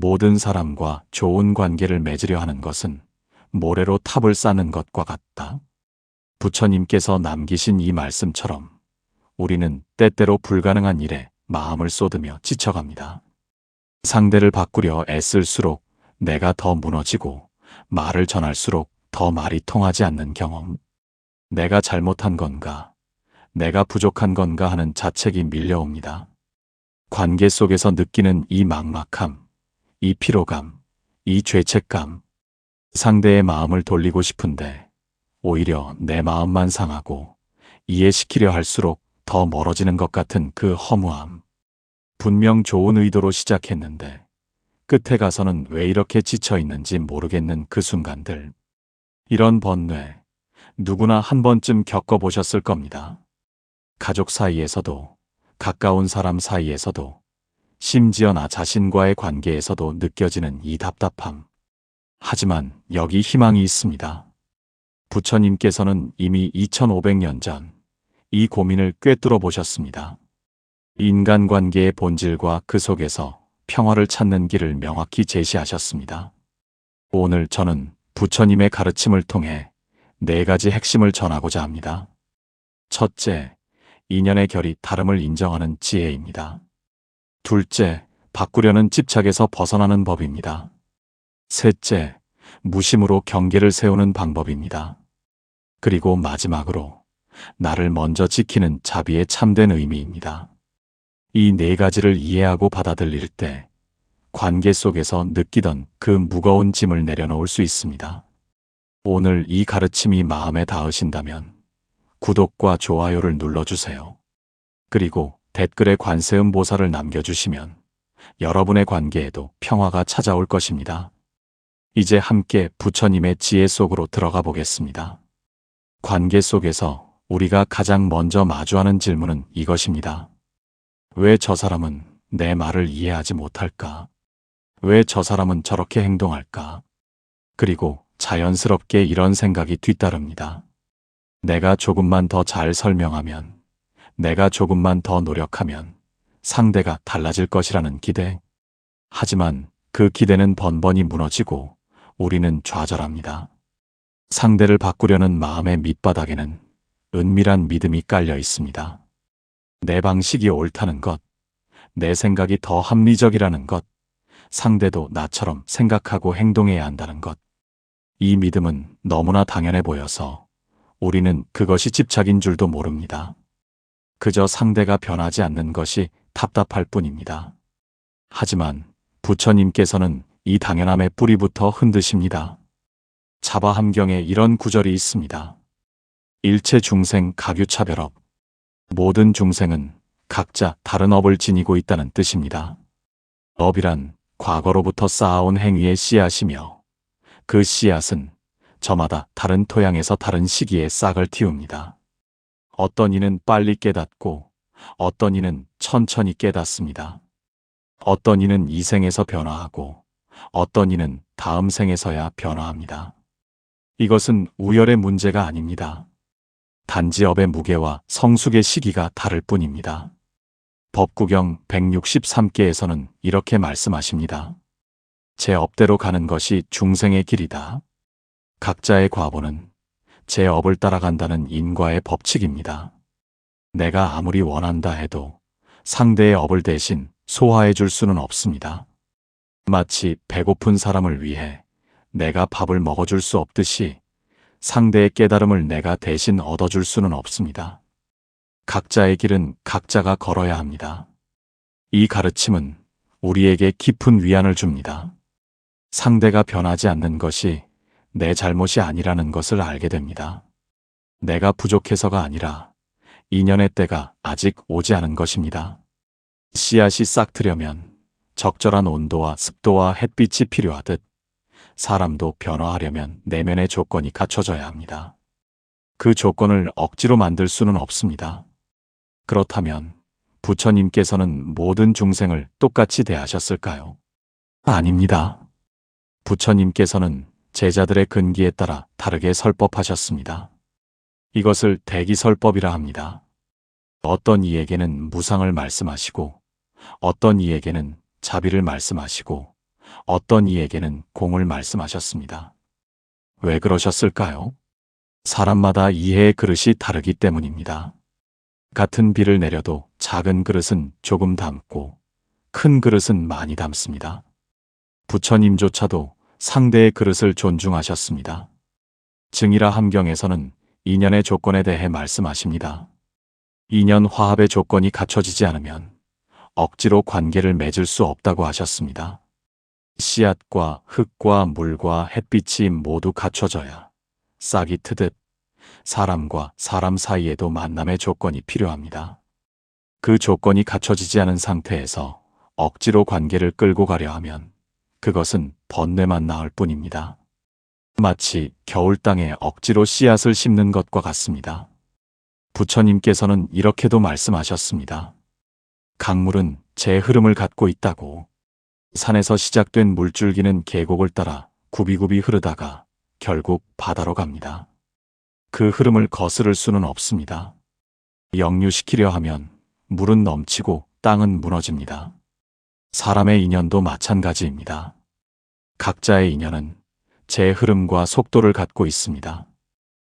모든 사람과 좋은 관계를 맺으려 하는 것은 모래로 탑을 쌓는 것과 같다. 부처님께서 남기신 이 말씀처럼 우리는 때때로 불가능한 일에 마음을 쏟으며 지쳐갑니다. 상대를 바꾸려 애쓸수록 내가 더 무너지고 말을 전할수록 더 말이 통하지 않는 경험. 내가 잘못한 건가, 내가 부족한 건가 하는 자책이 밀려옵니다. 관계 속에서 느끼는 이 막막함, 이 피로감, 이 죄책감, 상대의 마음을 돌리고 싶은데 오히려 내 마음만 상하고 이해시키려 할수록 더 멀어지는 것 같은 그 허무함. 분명 좋은 의도로 시작했는데 끝에 가서는 왜 이렇게 지쳐 있는지 모르겠는 그 순간들. 이런 번뇌, 누구나 한 번쯤 겪어보셨을 겁니다. 가족 사이에서도, 가까운 사람 사이에서도, 심지어 나 자신과의 관계에서도 느껴지는 이 답답함. 하지만 여기 희망이 있습니다. 부처님께서는 이미 2500년 전 이 고민을 꿰뚫어 보셨습니다. 인간관계의 본질과 그 속에서 평화를 찾는 길을 명확히 제시하셨습니다. 오늘 저는 부처님의 가르침을 통해 네 가지 핵심을 전하고자 합니다. 첫째, 인연의 결이 다름을 인정하는 지혜입니다. 둘째, 바꾸려는 집착에서 벗어나는 법입니다. 셋째, 무심으로 경계를 세우는 방법입니다. 그리고 마지막으로 나를 먼저 지키는 자비의 참된 의미입니다. 이 네 가지를 이해하고 받아들일 때 관계 속에서 느끼던 그 무거운 짐을 내려놓을 수 있습니다. 오늘 이 가르침이 마음에 닿으신다면 구독과 좋아요를 눌러주세요. 그리고 댓글에 관세음 보살을 남겨주시면 여러분의 관계에도 평화가 찾아올 것입니다. 이제 함께 부처님의 지혜 속으로 들어가 보겠습니다. 관계 속에서 우리가 가장 먼저 마주하는 질문은 이것입니다. 왜 저 사람은 내 말을 이해하지 못할까? 왜 저 사람은 저렇게 행동할까? 그리고 자연스럽게 이런 생각이 뒤따릅니다. 내가 조금만 더 잘 설명하면, 내가 조금만 더 노력하면 상대가 달라질 것이라는 기대. 하지만 그 기대는 번번이 무너지고 우리는 좌절합니다. 상대를 바꾸려는 마음의 밑바닥에는 은밀한 믿음이 깔려 있습니다. 내 방식이 옳다는 것, 내 생각이 더 합리적이라는 것, 상대도 나처럼 생각하고 행동해야 한다는 것. 이 믿음은 너무나 당연해 보여서 우리는 그것이 집착인 줄도 모릅니다. 그저 상대가 변하지 않는 것이 답답할 뿐입니다. 하지만 부처님께서는 이 당연함의 뿌리부터 흔드십니다. 자바함경에 이런 구절이 있습니다. 일체 중생 가규차별업. 모든 중생은 각자 다른 업을 지니고 있다는 뜻입니다. 업이란 과거로부터 쌓아온 행위의 씨앗이며 그 씨앗은 저마다 다른 토양에서 다른 시기에 싹을 틔웁니다. 어떤 이는 빨리 깨닫고 어떤 이는 천천히 깨닫습니다. 어떤 이는 이 생에서 변화하고 어떤 이는 다음 생에서야 변화합니다. 이것은 우열의 문제가 아닙니다. 단지 업의 무게와 성숙의 시기가 다를 뿐입니다. 법구경 163개에서는 이렇게 말씀하십니다. 제 업대로 가는 것이 중생의 길이다. 각자의 과보는 제 업을 따라간다는 인과의 법칙입니다. 내가 아무리 원한다 해도 상대의 업을 대신 소화해 줄 수는 없습니다. 마치 배고픈 사람을 위해 내가 밥을 먹어줄 수 없듯이 상대의 깨달음을 내가 대신 얻어줄 수는 없습니다. 각자의 길은 각자가 걸어야 합니다. 이 가르침은 우리에게 깊은 위안을 줍니다. 상대가 변하지 않는 것이 내 잘못이 아니라는 것을 알게 됩니다. 내가 부족해서가 아니라 인연의 때가 아직 오지 않은 것입니다. 씨앗이 싹 트려면 적절한 온도와 습도와 햇빛이 필요하듯 사람도 변화하려면 내면의 조건이 갖춰져야 합니다. 그 조건을 억지로 만들 수는 없습니다. 그렇다면 부처님께서는 모든 중생을 똑같이 대하셨을까요? 아닙니다. 부처님께서는 제자들의 근기에 따라 다르게 설법하셨습니다. 이것을 대기설법이라 합니다. 어떤 이에게는 무상을 말씀하시고 어떤 이에게는 자비를 말씀하시고 어떤 이에게는 공을 말씀하셨습니다. 왜 그러셨을까요? 사람마다 이해의 그릇이 다르기 때문입니다. 같은 비를 내려도 작은 그릇은 조금 담고 큰 그릇은 많이 담습니다. 부처님조차도 상대의 그릇을 존중하셨습니다. 증이라 함경에서는 인연의 조건에 대해 말씀하십니다. 인연 화합의 조건이 갖춰지지 않으면 억지로 관계를 맺을 수 없다고 하셨습니다. 씨앗과 흙과 물과 햇빛이 모두 갖춰져야 싹이 트듯 사람과 사람 사이에도 만남의 조건이 필요합니다. 그 조건이 갖춰지지 않은 상태에서 억지로 관계를 끌고 가려 하면 그것은 번뇌만 나을 뿐입니다. 마치 겨울 땅에 억지로 씨앗을 심는 것과 같습니다. 부처님께서는 이렇게도 말씀하셨습니다. 강물은 제 흐름을 갖고 있다고. 산에서 시작된 물줄기는 계곡을 따라 굽이굽이 흐르다가 결국 바다로 갑니다. 그 흐름을 거스를 수는 없습니다. 역류시키려 하면 물은 넘치고 땅은 무너집니다. 사람의 인연도 마찬가지입니다. 각자의 인연은 제 흐름과 속도를 갖고 있습니다.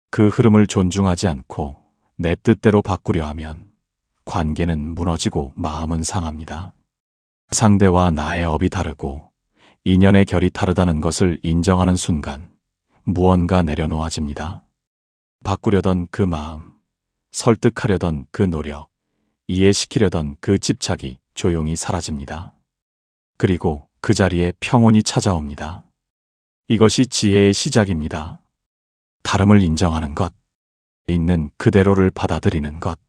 그 흐름을 존중하지 않고 내 뜻대로 바꾸려 하면 관계는 무너지고 마음은 상합니다. 상대와 나의 업이 다르고 인연의 결이 다르다는 것을 인정하는 순간 무언가 내려놓아집니다. 바꾸려던 그 마음, 설득하려던 그 노력, 이해시키려던 그 집착이 조용히 사라집니다. 그리고 그 자리에 평온이 찾아옵니다. 이것이 지혜의 시작입니다. 다름을 인정하는 것, 있는 그대로를 받아들이는 것.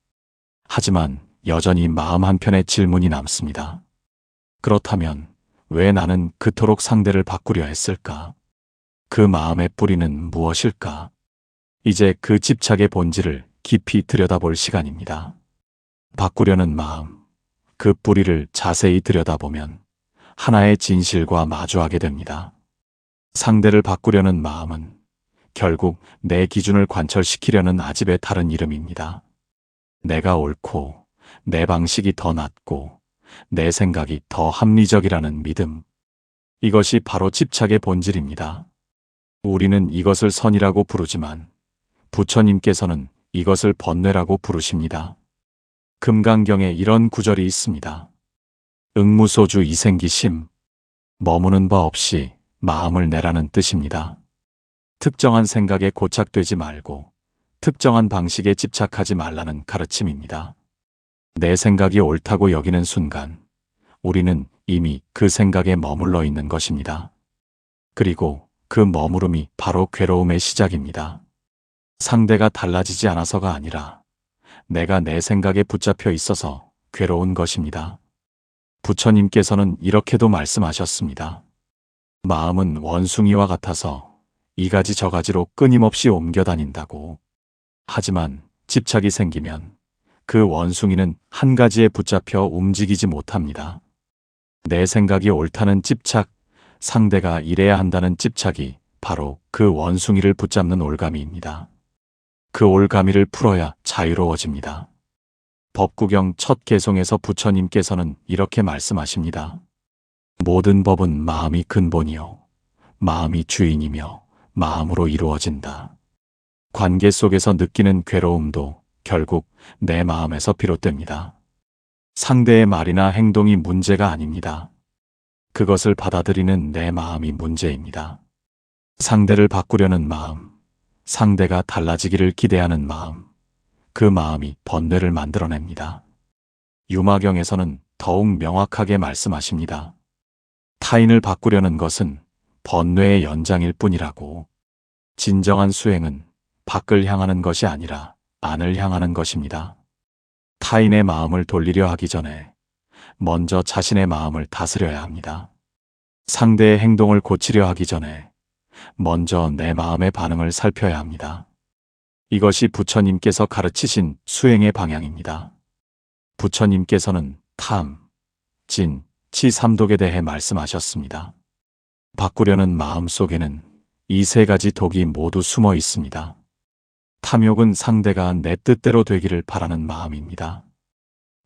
하지만 여전히 마음 한편에 질문이 남습니다. 그렇다면 왜 나는 그토록 상대를 바꾸려 했을까? 그 마음의 뿌리는 무엇일까? 이제 그 집착의 본질을 깊이 들여다볼 시간입니다. 바꾸려는 마음, 그 뿌리를 자세히 들여다보면 하나의 진실과 마주하게 됩니다. 상대를 바꾸려는 마음은 결국 내 기준을 관철시키려는 아집의 다른 이름입니다. 내가 옳고 내 방식이 더 낫고 내 생각이 더 합리적이라는 믿음. 이것이 바로 집착의 본질입니다. 우리는 이것을 선이라고 부르지만 부처님께서는 이것을 번뇌라고 부르십니다. 금강경에 이런 구절이 있습니다. 응무소주 이생기심, 머무는 바 없이 마음을 내라는 뜻입니다. 특정한 생각에 고착되지 말고 특정한 방식에 집착하지 말라는 가르침입니다. 내 생각이 옳다고 여기는 순간 우리는 이미 그 생각에 머물러 있는 것입니다. 그리고 그 머무름이 바로 괴로움의 시작입니다. 상대가 달라지지 않아서가 아니라 내가 내 생각에 붙잡혀 있어서 괴로운 것입니다. 부처님께서는 이렇게도 말씀하셨습니다. 마음은 원숭이와 같아서 이 가지 저 가지로 끊임없이 옮겨 다닌다고. 하지만 집착이 생기면 그 원숭이는 한 가지에 붙잡혀 움직이지 못합니다. 내 생각이 옳다는 집착, 상대가 이래야 한다는 집착이 바로 그 원숭이를 붙잡는 올가미입니다. 그 올가미를 풀어야 자유로워집니다. 법구경 첫 개송에서 부처님께서는 이렇게 말씀하십니다. 모든 법은 마음이 근본이요. 마음이 주인이며 마음으로 이루어진다. 관계 속에서 느끼는 괴로움도 결국 내 마음에서 비롯됩니다. 상대의 말이나 행동이 문제가 아닙니다. 그것을 받아들이는 내 마음이 문제입니다. 상대를 바꾸려는 마음, 상대가 달라지기를 기대하는 마음, 그 마음이 번뇌를 만들어냅니다. 유마경에서는 더욱 명확하게 말씀하십니다. 타인을 바꾸려는 것은 번뇌의 연장일 뿐이라고. 진정한 수행은 밖을 향하는 것이 아니라 안을 향하는 것입니다. 타인의 마음을 돌리려 하기 전에 먼저 자신의 마음을 다스려야 합니다. 상대의 행동을 고치려 하기 전에 먼저 내 마음의 반응을 살펴야 합니다. 이것이 부처님께서 가르치신 수행의 방향입니다. 부처님께서는 탐, 진, 치 삼독에 대해 말씀하셨습니다. 바꾸려는 마음 속에는 이 세 가지 독이 모두 숨어 있습니다. 탐욕은 상대가 내 뜻대로 되기를 바라는 마음입니다.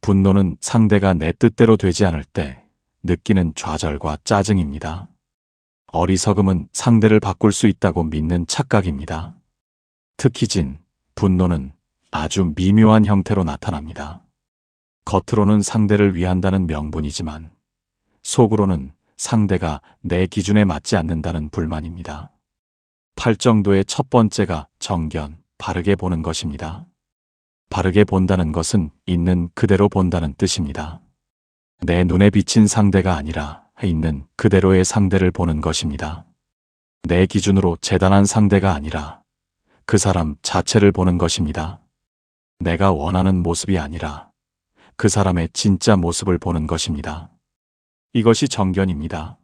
분노는 상대가 내 뜻대로 되지 않을 때 느끼는 좌절과 짜증입니다. 어리석음은 상대를 바꿀 수 있다고 믿는 착각입니다. 특히 진, 분노는 아주 미묘한 형태로 나타납니다. 겉으로는 상대를 위한다는 명분이지만 속으로는 상대가 내 기준에 맞지 않는다는 불만입니다. 팔정도의 첫 번째가 정견, 바르게 보는 것입니다. 바르게 본다는 것은 있는 그대로 본다는 뜻입니다. 내 눈에 비친 상대가 아니라 있는 그대로의 상대를 보는 것입니다. 내 기준으로 재단한 상대가 아니라 그 사람 자체를 보는 것입니다. 내가 원하는 모습이 아니라 그 사람의 진짜 모습을 보는 것입니다. 이것이 정견입니다.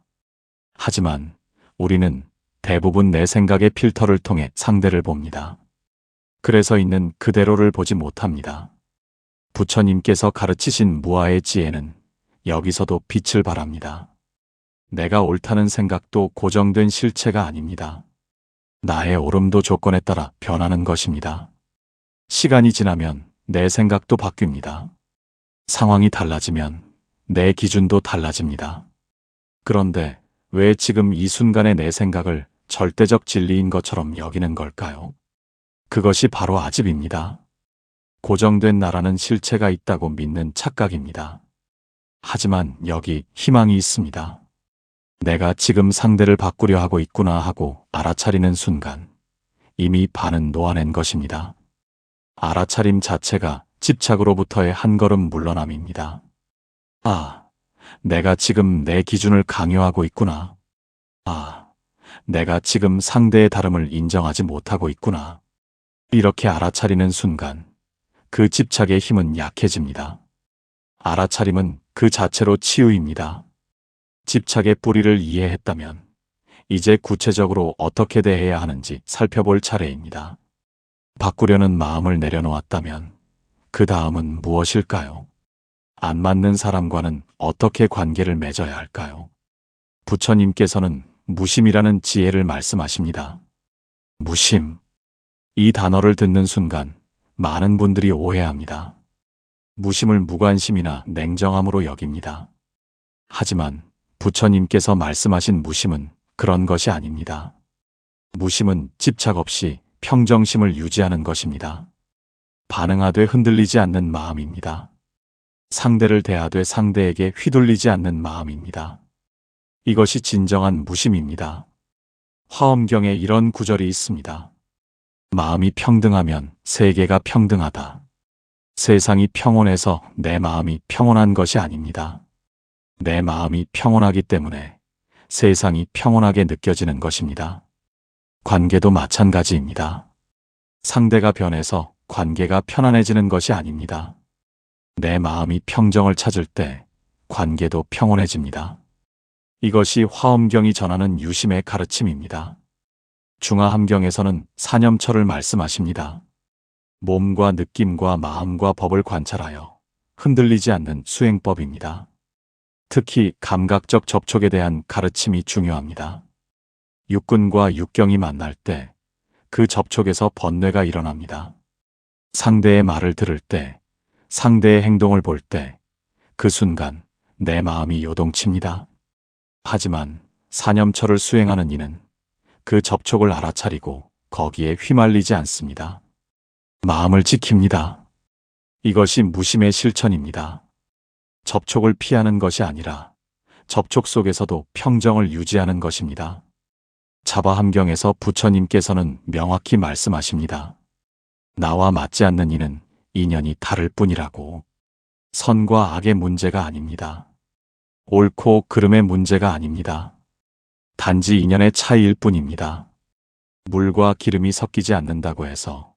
하지만 우리는 대부분 내 생각의 필터를 통해 상대를 봅니다. 그래서 있는 그대로를 보지 못합니다. 부처님께서 가르치신 무아의 지혜는 여기서도 빛을 발합니다. 내가 옳다는 생각도 고정된 실체가 아닙니다. 나의 옳음도 조건에 따라 변하는 것입니다. 시간이 지나면 내 생각도 바뀝니다. 상황이 달라지면 내 기준도 달라집니다. 그런데 왜 지금 이 순간의 내 생각을 절대적 진리인 것처럼 여기는 걸까요? 그것이 바로 아집입니다. 고정된 나라는 실체가 있다고 믿는 착각입니다. 하지만 여기 희망이 있습니다. 내가 지금 상대를 바꾸려 하고 있구나 하고 알아차리는 순간 이미 반은 놓아낸 것입니다. 알아차림 자체가 집착으로부터의 한 걸음 물러남입니다. 아, 내가 지금 내 기준을 강요하고 있구나. 아, 내가 지금 상대의 다름을 인정하지 못하고 있구나. 이렇게 알아차리는 순간 그 집착의 힘은 약해집니다. 알아차림은 그 자체로 치유입니다. 집착의 뿌리를 이해했다면 이제 구체적으로 어떻게 대해야 하는지 살펴볼 차례입니다. 바꾸려는 마음을 내려놓았다면 그 다음은 무엇일까요? 안 맞는 사람과는 어떻게 관계를 맺어야 할까요? 부처님께서는 무심이라는 지혜를 말씀하십니다. 무심. 이 단어를 듣는 순간 많은 분들이 오해합니다. 무심을 무관심이나 냉정함으로 여깁니다. 하지만 부처님께서 말씀하신 무심은 그런 것이 아닙니다. 무심은 집착 없이 평정심을 유지하는 것입니다. 반응하되 흔들리지 않는 마음입니다. 상대를 대하되 상대에게 휘둘리지 않는 마음입니다. 이것이 진정한 무심입니다. 화엄경에 이런 구절이 있습니다. 마음이 평등하면 세계가 평등하다. 세상이 평온해서 내 마음이 평온한 것이 아닙니다. 내 마음이 평온하기 때문에 세상이 평온하게 느껴지는 것입니다. 관계도 마찬가지입니다. 상대가 변해서 관계가 편안해지는 것이 아닙니다. 내 마음이 평정을 찾을 때 관계도 평온해집니다. 이것이 화엄경이 전하는 유심의 가르침입니다. 중화함경에서는 사념처를 말씀하십니다. 몸과 느낌과 마음과 법을 관찰하여 흔들리지 않는 수행법입니다. 특히 감각적 접촉에 대한 가르침이 중요합니다. 육군과 육경이 만날 때 그 접촉에서 번뇌가 일어납니다. 상대의 말을 들을 때, 상대의 행동을 볼 때, 그 순간 내 마음이 요동칩니다. 하지만 사념처를 수행하는 이는 그 접촉을 알아차리고 거기에 휘말리지 않습니다. 마음을 지킵니다. 이것이 무심의 실천입니다. 접촉을 피하는 것이 아니라 접촉 속에서도 평정을 유지하는 것입니다. 자바함경에서 부처님께서는 명확히 말씀하십니다. 나와 맞지 않는 이는 인연이 다를 뿐이라고. 선과 악의 문제가 아닙니다. 옳고 그름의 문제가 아닙니다. 단지 인연의 차이일 뿐입니다. 물과 기름이 섞이지 않는다고 해서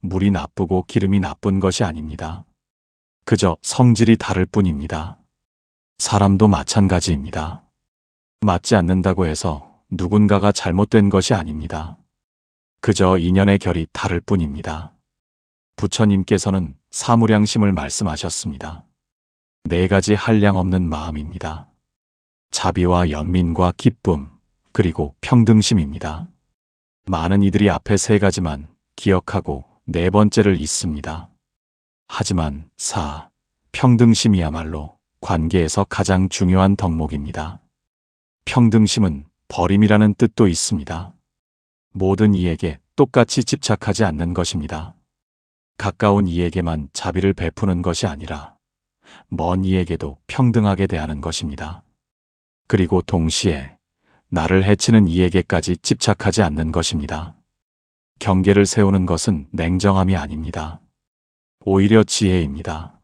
물이 나쁘고 기름이 나쁜 것이 아닙니다. 그저 성질이 다를 뿐입니다. 사람도 마찬가지입니다. 맞지 않는다고 해서 누군가가 잘못된 것이 아닙니다. 그저 인연의 결이 다를 뿐입니다. 부처님께서는 사무량심을 말씀하셨습니다. 네 가지 한량 없는 마음입니다. 자비와 연민과 기쁨, 그리고 평등심입니다. 많은 이들이 앞에 세 가지만 기억하고 네 번째를 잊습니다. 하지만 사, 평등심이야말로 관계에서 가장 중요한 덕목입니다. 평등심은 버림이라는 뜻도 있습니다. 모든 이에게 똑같이 집착하지 않는 것입니다. 가까운 이에게만 자비를 베푸는 것이 아니라 먼 이에게도 평등하게 대하는 것입니다. 그리고 동시에 나를 해치는 이에게까지 집착하지 않는 것입니다. 경계를 세우는 것은 냉정함이 아닙니다. 오히려 지혜입니다.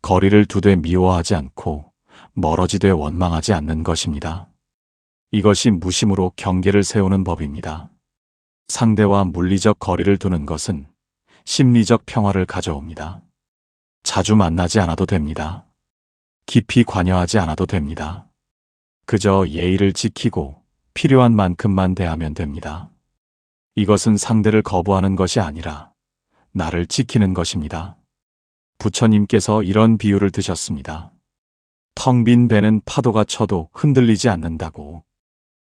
거리를 두되 미워하지 않고 멀어지되 원망하지 않는 것입니다. 이것이 무심으로 경계를 세우는 법입니다. 상대와 물리적 거리를 두는 것은 심리적 평화를 가져옵니다. 자주 만나지 않아도 됩니다. 깊이 관여하지 않아도 됩니다. 그저 예의를 지키고 필요한 만큼만 대하면 됩니다. 이것은 상대를 거부하는 것이 아니라 나를 지키는 것입니다. 부처님께서 이런 비유를 드셨습니다. 텅 빈 배는 파도가 쳐도 흔들리지 않는다고.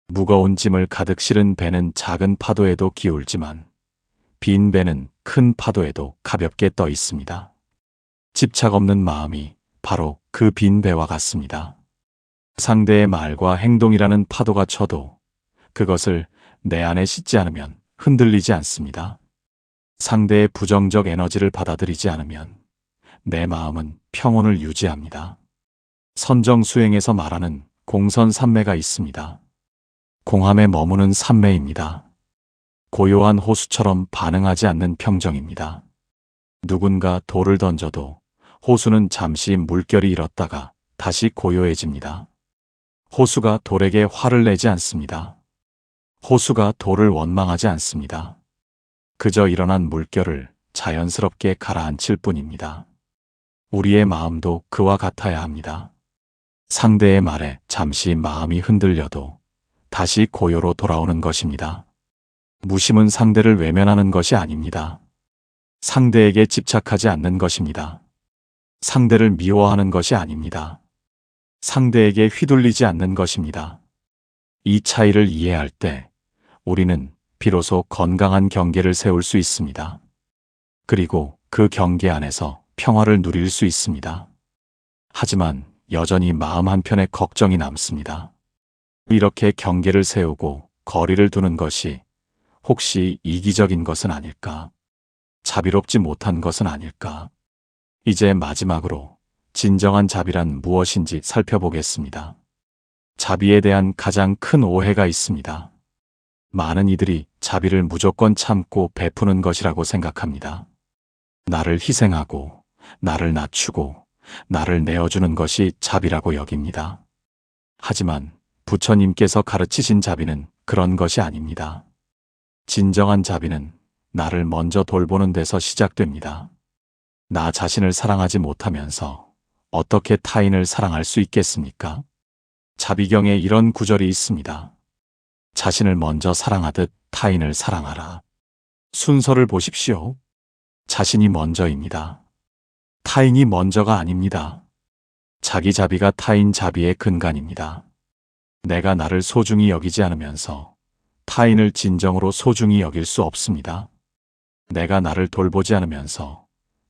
무거운 짐을 가득 실은 배는 작은 파도에도 기울지만 빈 배는 큰 파도에도 가볍게 떠 있습니다. 집착 없는 마음이 바로 그 빈 배와 같습니다. 상대의 말과 행동이라는 파도가 쳐도 그것을 내 안에 싣지 않으면 흔들리지 않습니다. 상대의 부정적 에너지를 받아들이지 않으면 내 마음은 평온을 유지합니다. 선정 수행에서 말하는 공선 삼매가 있습니다. 공함에 머무는 삼매입니다. 고요한 호수처럼 반응하지 않는 평정입니다. 누군가 돌을 던져도 호수는 잠시 물결이 일었다가 다시 고요해집니다. 호수가 돌에게 화를 내지 않습니다. 호수가 돌을 원망하지 않습니다. 그저 일어난 물결을 자연스럽게 가라앉힐 뿐입니다. 우리의 마음도 그와 같아야 합니다. 상대의 말에 잠시 마음이 흔들려도 다시 고요로 돌아오는 것입니다. 무심은 상대를 외면하는 것이 아닙니다. 상대에게 집착하지 않는 것입니다. 상대를 미워하는 것이 아닙니다. 상대에게 휘둘리지 않는 것입니다. 이 차이를 이해할 때 우리는 비로소 건강한 경계를 세울 수 있습니다. 그리고 그 경계 안에서 평화를 누릴 수 있습니다. 하지만 여전히 마음 한편에 걱정이 남습니다. 이렇게 경계를 세우고 거리를 두는 것이 혹시 이기적인 것은 아닐까? 자비롭지 못한 것은 아닐까? 이제 마지막으로 진정한 자비란 무엇인지 살펴보겠습니다. 자비에 대한 가장 큰 오해가 있습니다. 많은 이들이 자비를 무조건 참고 베푸는 것이라고 생각합니다. 나를 희생하고, 나를 낮추고, 나를 내어주는 것이 자비라고 여깁니다. 하지만 부처님께서 가르치신 자비는 그런 것이 아닙니다. 진정한 자비는 나를 먼저 돌보는 데서 시작됩니다. 나 자신을 사랑하지 못하면서 어떻게 타인을 사랑할 수 있겠습니까? 자비경에 이런 구절이 있습니다. 자신을 먼저 사랑하듯 타인을 사랑하라. 순서를 보십시오. 자신이 먼저입니다. 타인이 먼저가 아닙니다. 자기 자비가 타인 자비의 근간입니다. 내가 나를 소중히 여기지 않으면서 타인을 진정으로 소중히 여길 수 없습니다. 내가 나를 돌보지 않으면서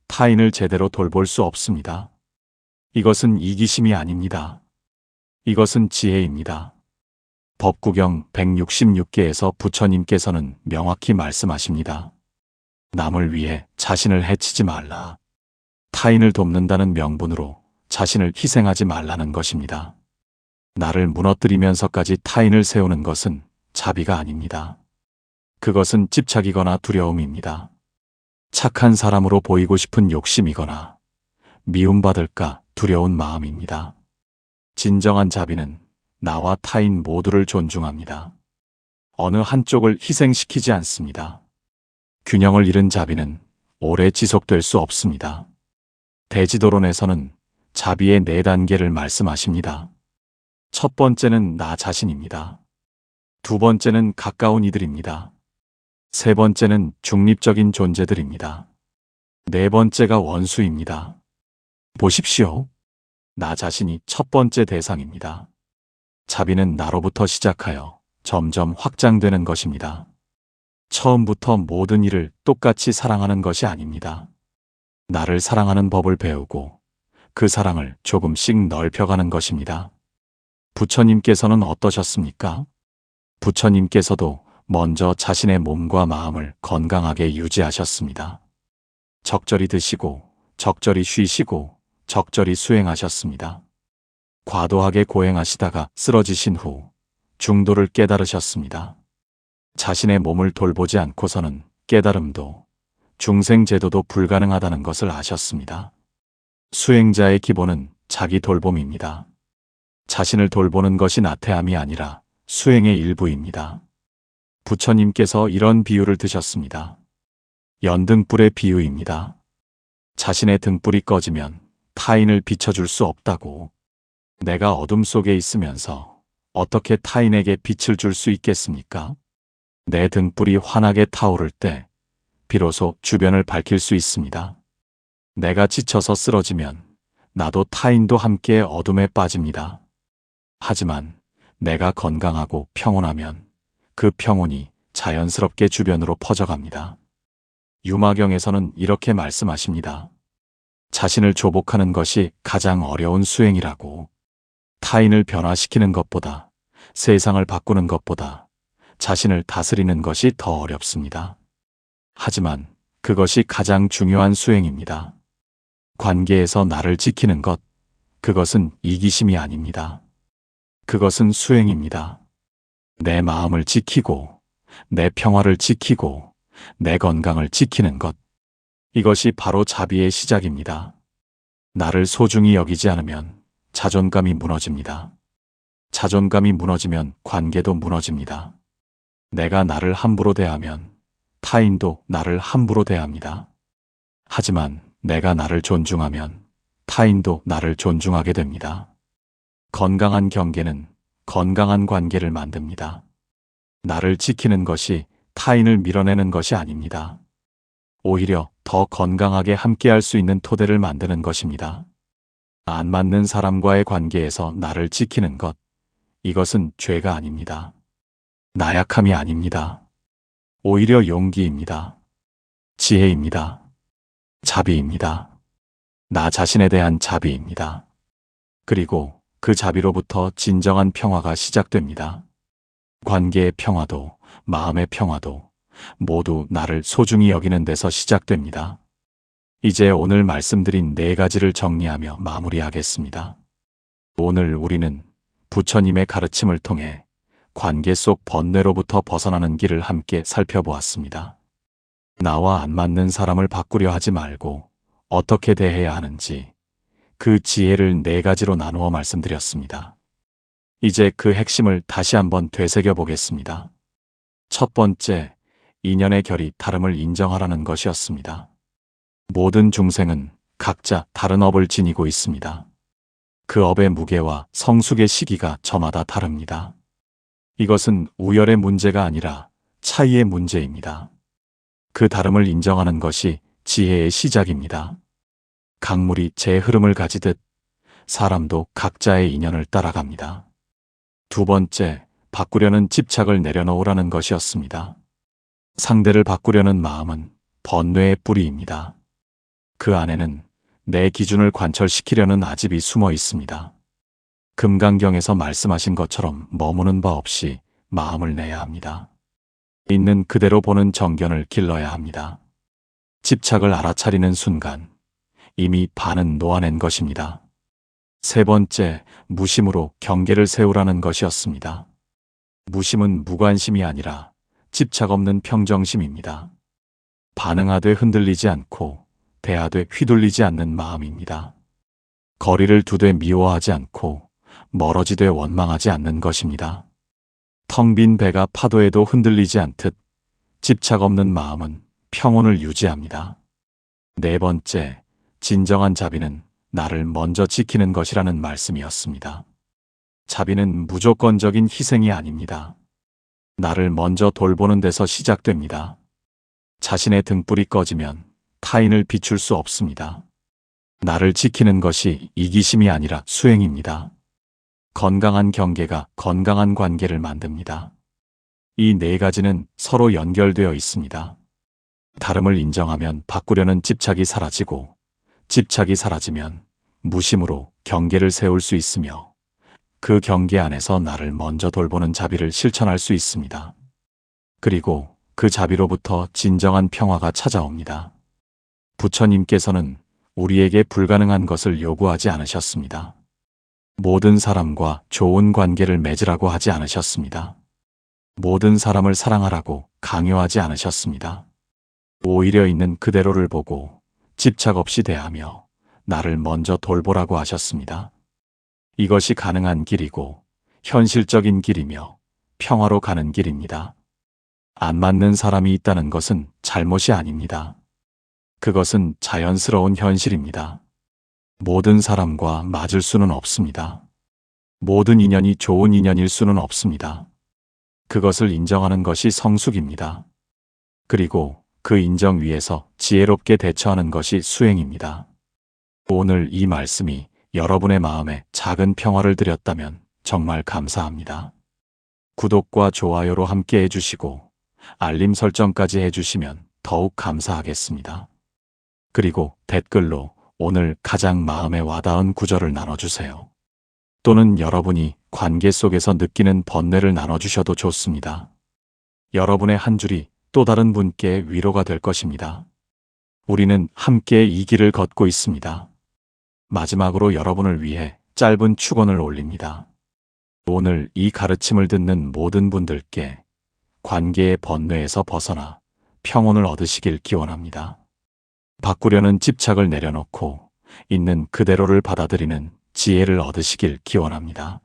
타인을 제대로 돌볼 수 없습니다. 이것은 이기심이 아닙니다. 이것은 지혜입니다. 법구경 166개에서 부처님께서는 명확히 말씀하십니다. 남을 위해 자신을 해치지 말라. 타인을 돕는다는 명분으로 자신을 희생하지 말라는 것입니다. 나를 무너뜨리면서까지 타인을 세우는 것은 자비가 아닙니다. 그것은 집착이거나 두려움입니다. 착한 사람으로 보이고 싶은 욕심이거나 미움받을까 두려운 마음입니다. 진정한 자비는 나와 타인 모두를 존중합니다. 어느 한쪽을 희생시키지 않습니다. 균형을 잃은 자비는 오래 지속될 수 없습니다. 대지도론에서는 자비의 네 단계를 말씀하십니다. 첫 번째는 나 자신입니다. 두 번째는 가까운 이들입니다. 세 번째는 중립적인 존재들입니다. 네 번째가 원수입니다. 보십시오. 나 자신이 첫 번째 대상입니다. 자비는 나로부터 시작하여 점점 확장되는 것입니다. 처음부터 모든 일을 똑같이 사랑하는 것이 아닙니다. 나를 사랑하는 법을 배우고 그 사랑을 조금씩 넓혀가는 것입니다. 부처님께서는 어떠셨습니까? 부처님께서도 먼저 자신의 몸과 마음을 건강하게 유지하셨습니다. 적절히 드시고, 적절히 쉬시고, 적절히 수행하셨습니다. 과도하게 고행하시다가 쓰러지신 후 중도를 깨달으셨습니다. 자신의 몸을 돌보지 않고서는 깨달음도 중생제도도 불가능하다는 것을 아셨습니다. 수행자의 기본은 자기 돌봄입니다. 자신을 돌보는 것이 나태함이 아니라 수행의 일부입니다. 부처님께서 이런 비유를 드셨습니다. 연등불의 비유입니다. 자신의 등불이 꺼지면 타인을 비춰줄 수 없다고 내가 어둠 속에 있으면서 어떻게 타인에게 빛을 줄 수 있겠습니까? 내 등불이 환하게 타오를 때 비로소 주변을 밝힐 수 있습니다. 내가 지쳐서 쓰러지면 나도 타인도 함께 어둠에 빠집니다. 하지만 내가 건강하고 평온하면 그 평온이 자연스럽게 주변으로 퍼져갑니다. 유마경에서는 이렇게 말씀하십니다. 자신을 조복하는 것이 가장 어려운 수행이라고. 타인을 변화시키는 것보다, 세상을 바꾸는 것보다 자신을 다스리는 것이 더 어렵습니다. 하지만 그것이 가장 중요한 수행입니다. 관계에서 나를 지키는 것, 그것은 이기심이 아닙니다. 그것은 수행입니다. 내 마음을 지키고, 내 평화를 지키고, 내 건강을 지키는 것. 이것이 바로 자비의 시작입니다. 나를 소중히 여기지 않으면 자존감이 무너집니다. 자존감이 무너지면 관계도 무너집니다. 내가 나를 함부로 대하면 타인도 나를 함부로 대합니다. 하지만 내가 나를 존중하면 타인도 나를 존중하게 됩니다. 건강한 경계는 건강한 관계를 만듭니다. 나를 지키는 것이 타인을 밀어내는 것이 아닙니다. 오히려 더 건강하게 함께할 수 있는 토대를 만드는 것입니다. 안 맞는 사람과의 관계에서 나를 지키는 것, 이것은 죄가 아닙니다. 나약함이 아닙니다. 오히려 용기입니다. 지혜입니다. 자비입니다. 나 자신에 대한 자비입니다. 그리고 그 자비로부터 진정한 평화가 시작됩니다. 관계의 평화도, 마음의 평화도 모두 나를 소중히 여기는 데서 시작됩니다. 이제 오늘 말씀드린 네 가지를 정리하며 마무리하겠습니다. 오늘 우리는 부처님의 가르침을 통해 관계 속 번뇌로부터 벗어나는 길을 함께 살펴보았습니다. 나와 안 맞는 사람을 바꾸려 하지 말고 어떻게 대해야 하는지 그 지혜를 네 가지로 나누어 말씀드렸습니다. 이제 그 핵심을 다시 한번 되새겨 보겠습니다. 첫 번째, 인연의 결이 다름을 인정하라는 것이었습니다. 모든 중생은 각자 다른 업을 지니고 있습니다. 그 업의 무게와 성숙의 시기가 저마다 다릅니다. 이것은 우열의 문제가 아니라 차이의 문제입니다. 그 다름을 인정하는 것이 지혜의 시작입니다. 강물이 제 흐름을 가지듯 사람도 각자의 인연을 따라갑니다. 두 번째, 바꾸려는 집착을 내려놓으라는 것이었습니다. 상대를 바꾸려는 마음은 번뇌의 뿌리입니다. 그 안에는 내 기준을 관철시키려는 아집이 숨어 있습니다. 금강경에서 말씀하신 것처럼 머무는 바 없이 마음을 내야 합니다. 있는 그대로 보는 정견을 길러야 합니다. 집착을 알아차리는 순간 이미 반은 놓아낸 것입니다. 세 번째, 무심으로 경계를 세우라는 것이었습니다. 무심은 무관심이 아니라 집착 없는 평정심입니다. 반응하되 흔들리지 않고 대하되 휘둘리지 않는 마음입니다. 거리를 두되 미워하지 않고 멀어지되 원망하지 않는 것입니다. 텅 빈 배가 파도에도 흔들리지 않듯 집착 없는 마음은 평온을 유지합니다. 네 번째, 진정한 자비는 나를 먼저 지키는 것이라는 말씀이었습니다. 자비는 무조건적인 희생이 아닙니다. 나를 먼저 돌보는 데서 시작됩니다. 자신의 등불이 꺼지면 타인을 비출 수 없습니다. 나를 지키는 것이 이기심이 아니라 수행입니다. 건강한 경계가 건강한 관계를 만듭니다. 이 네 가지는 서로 연결되어 있습니다. 다름을 인정하면 바꾸려는 집착이 사라지고 집착이 사라지면 무심으로 경계를 세울 수 있으며 그 경계 안에서 나를 먼저 돌보는 자비를 실천할 수 있습니다. 그리고 그 자비로부터 진정한 평화가 찾아옵니다. 부처님께서는 우리에게 불가능한 것을 요구하지 않으셨습니다. 모든 사람과 좋은 관계를 맺으라고 하지 않으셨습니다. 모든 사람을 사랑하라고 강요하지 않으셨습니다. 오히려 있는 그대로를 보고 집착 없이 대하며 나를 먼저 돌보라고 하셨습니다. 이것이 가능한 길이고 현실적인 길이며 평화로 가는 길입니다. 안 맞는 사람이 있다는 것은 잘못이 아닙니다. 그것은 자연스러운 현실입니다. 모든 사람과 맞을 수는 없습니다. 모든 인연이 좋은 인연일 수는 없습니다. 그것을 인정하는 것이 성숙입니다. 그리고 그 인정 위에서 지혜롭게 대처하는 것이 수행입니다. 오늘 이 말씀이 여러분의 마음에 작은 평화를 드렸다면 정말 감사합니다. 구독과 좋아요로 함께 해주시고 알림 설정까지 해주시면 더욱 감사하겠습니다. 그리고 댓글로 오늘 가장 마음에 와닿은 구절을 나눠주세요. 또는 여러분이 관계 속에서 느끼는 번뇌를 나눠주셔도 좋습니다. 여러분의 한 줄이 또 다른 분께 위로가 될 것입니다. 우리는 함께 이 길을 걷고 있습니다. 마지막으로 여러분을 위해 짧은 축원을 올립니다. 오늘 이 가르침을 듣는 모든 분들께 관계의 번뇌에서 벗어나 평온을 얻으시길 기원합니다. 바꾸려는 집착을 내려놓고 있는 그대로를 받아들이는 지혜를 얻으시길 기원합니다.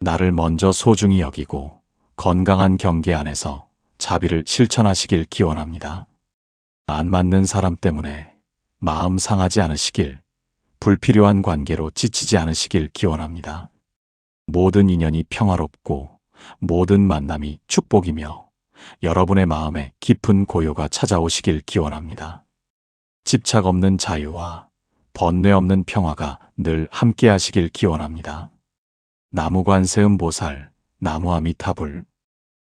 나를 먼저 소중히 여기고 건강한 경계 안에서 자비를 실천하시길 기원합니다. 안 맞는 사람 때문에 마음 상하지 않으시길, 불필요한 관계로 지치지 않으시길 기원합니다. 모든 인연이 평화롭고 모든 만남이 축복이며 여러분의 마음에 깊은 고요가 찾아오시길 기원합니다. 집착 없는 자유와 번뇌 없는 평화가 늘 함께 하시길 기원합니다. 나무관세음보살, 나무아미타불